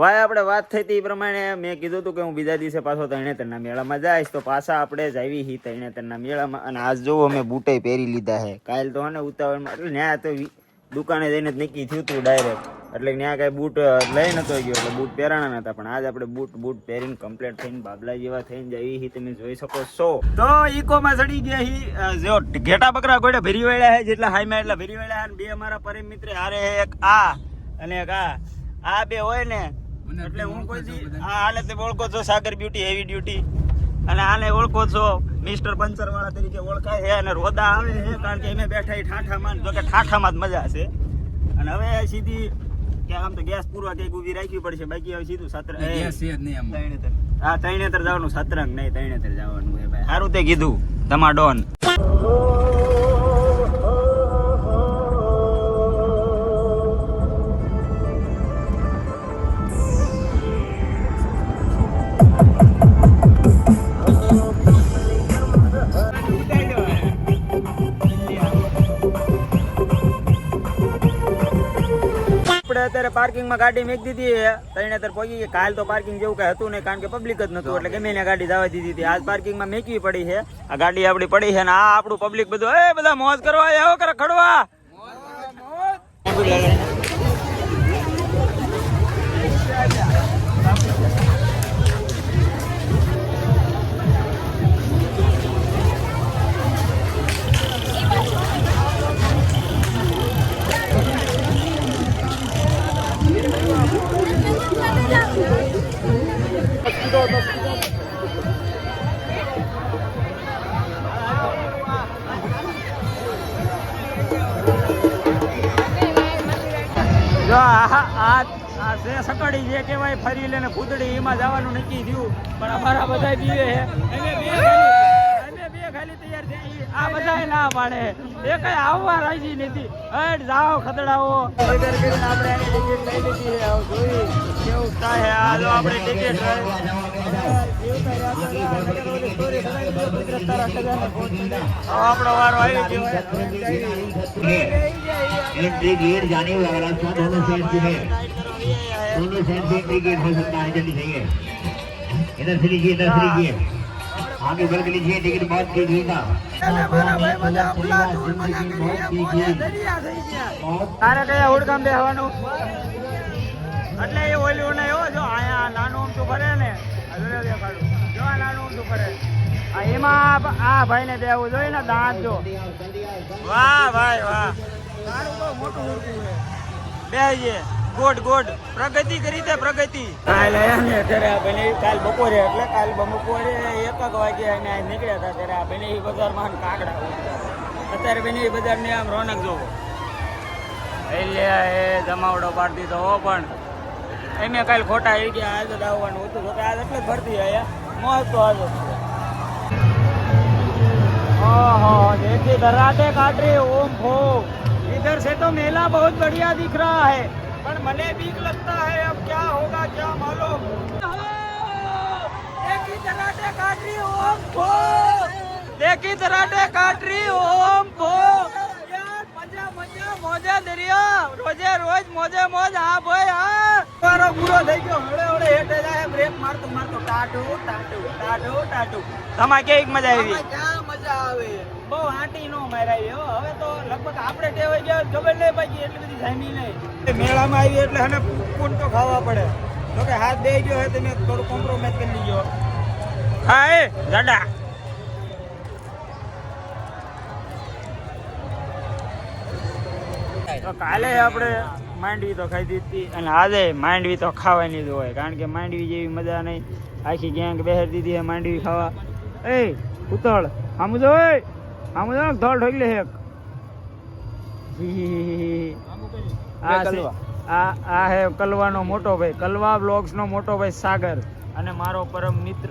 ભાઈ, આપણે વાત થઈ હતી એ પ્રમાણે મેં કીધું હતું કે હું બીજા દિવસે પાછો તરણેતરના મેળામાં જઈશ. તો પાછા આપણે જ આવી હી તરણેતરના મેળામાં. અને આજ જોવો, અમે બૂટે પહેરી લીધા છે કાલ તો ને ઉતાવળમાં, એટલે ત્યાં તો દુકાને જઈને જ નક્કી થયું હતું ડાયરેક્ટ એટલે ત્યાં કાંઈ બૂટ લઈ નતો ગયો. એટલે બૂટ પહેરાણા નતા. પણ આજ આપણે બૂટ બૂટ પહેરીને કમ્પ્લીટ થઈને બાબલા જેવા થઈને જઈ હી. તમે જોઈ શકો છો. તો ઈકોમાં ચડી ગયા હી. જો ઘેટા બકરા ગોડે ભરી વળ્યા છે જેટલા હાઈમાં એટલા ભરી વળ્યા અને બે અમારા પરમ મિત્ર હારે એક આ અને એક આ. આ બે હોય ને એટલે હું કોઈ આ હાલે તે ઓળખો છો સાગર બ્યુટી હેવી ડ્યુટી અને આને ઓળખો છો મિસ્ટર પંચર વાળા તરીકે ઓળખાય છે અને રોદા આવે છે કારણ કે અમે બેઠા ઠાઠામાં જો કે ઠાઠામાં જ મજા છે. અને હવે સીધી કે આમ તો ગેસ પૂરવા કંઈક ઊભી રાખવી પડશે બાકી હવે સીધું સત્ર. હા ત્રણેતર જવાનું સતરંગ નહીં ત્રણેતર જવાનું ભાઈ. સારું તે કીધું તમા ડોન. અત્યારે પાર્કિંગમાં ગાડી મેક દીધી તરણેતર પહોંચી ગયા. કાલ તો પાર્કિંગ જેવું કઈ હતું નહીં કારણ કે પબ્લિક જ નતું એટલે ગમે ગાડી જવા દીધી હતી. આજ પાર્કિંગમાં મેકવી પડી છે. આ ગાડી આપણી પડી છે અને આ આપણું પબ્લિક બધું એ બધા મોજ કરવા આવો કરે ખડવા. આ આ આ છે સકડી જે કહેવાય ફરી લઈને કૂદડી એમાં જવાનું નક્કી થયું. પણ અમારા બધા જીવે છે અમે બે અમે બે ખાલી તૈયાર થઈ આ બધા ના પાડે. એ કઈ આવવા રાજી નથી. હટ જાઓ ખતડાઓ. આપણે ટિકિટ લઈ લીધી છે. હવે જોઈ કેવું થાય આ જો આપણે ટિકિટ આપણો વારો આવી ગયો एंट्री गेट जाने वाला रास्ता दोनों साइड से है दोनों साइड से एंट्री गेट हो सकता है जल्दी सही है इधर से लीजिए इधर से लीजिए आगे बढ़ के लीजिए टिकट बहुत कीजिएगा તારે કયા ઓળખામ બેહવાનું એટલે એ ઓલું ને એવો જો અહીંયા નાનું ઊંચું ફરે ને જો આ નાનું ઊંચું ફરે. એમાં આ- ભાઈને દેવું જોઈએ ને દાંત જો. વાહ ભાઈ વાહ. તારું મોટું ઊંચું છે. God God. પ્રગતિ કરી તે પ્રગતિ. કાલ આયા ને ત્યારે આ બને કાલ બપોરે એટલે કાલ બપોરે એક એક વાગે અને નીકળ્યા હતા ત્યારે આ બને બજારમાં કાકડા અત્યારે બને બજારની આમ રોનક જોવો. એટલે એ જમાવડો પાડી દીધો હો પણ. એમે કાલ ખોટા આવી ગયા આજે જ આવવાનું હતું તો કે આજ એટલે જ ભરતી આયા મોજ તો આજે જ છે ओहो देखिए दर्राटे काट रहे ओम भो इधर से तो मेला बहुत बढ़िया दिख रहा है पर मने बीक लगता है अब क्या होगा क्या मालूम देखी दर्राटे काट रही ओम भो देखी दर्राटे काट रही ओम મારતો મારતો ટાટો ટાટો ટાટુ ટાટુ તમારે કેવી મજા આવી? ક્યાં મજા આવે? બહુ આંટી નો મારાવી હો. હવે તો લગભગ આપણે ટેવાઈ ગયા ખબર નહીં બાકી એટલી બધી જામી નહીં. મેળામાં આવી એટલે હને પૂન તો ખાવા પડે. તો કે હાથ દઈ ગયો હોય તમે થોડું કોમ્પ્રોમાઇઝ કરી લીજો હા એ તો કાલે આપણે માંડવી તો ખાઈ દીધી અને આજે માંડવી તો ખાવાની જ હોય કારણ કે માંડવી જેવી મજા નહીં. આખી ગેંગ બહેર દીધી હે માંડવી ખાવા. એ ઉતળ આમ જો આમ જો ધોળ ઢોકલે હેક આ આ આ હે કલવાનો મોટો ભાઈ કલવા બ્લોગ્સનો મોટો ભાઈ સાગર અને મારો પરમ મિત્ર.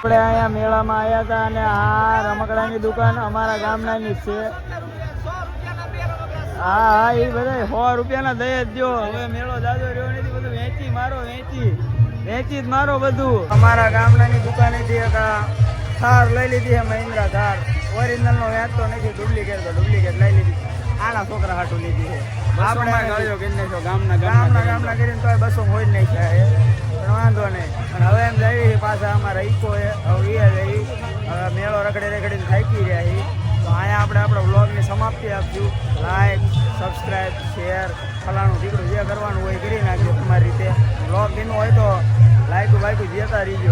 આપણે અહીંયા મેળામાં આવ્યા હતા અને આ રમકડાની દુકાન અમારા ગામનાની જ છે. હા હા એ બધા સો રૂપિયાના દઈ જ દો હવે મેળો જાજો રહ્યો નથી બધું વેચી મારો વેચી. વેચી જ મારો બધું. અમારા ગામડાની દુકાનેથી એક થાર લઈ લીધી છે મહિન્દ્રા થાર. ઓરિજિનલ નો વેચતો નથી ડુપ્લિકેટ તો ડુપ્લિકેટ લઈ લીધી. આના છોકરા હાટું લીધી છે. આપણે ગામના ગામના ગામના કરીને તો બસો હોય જ નહીં છે. પણ વાંધો નહીં. પણ હવે એમ જઈએ પાછા અમારા ઈકો હવે એ જઈ મેળો રખડી રખડીને થાકી રહ્યા છીએ તો અહીંયા આપણે આપણા વ્લોગની સમાપ્તિ આપશું. લાઈક સબસ્ક્રાઈબ શેર ફલાણું દીકરું જે કરવાનું હોય કરી નાખજો તમારી રીતે. વ્લોગ ગીનું હોય તો લાઈક બાઈકું જેતા રહીજો.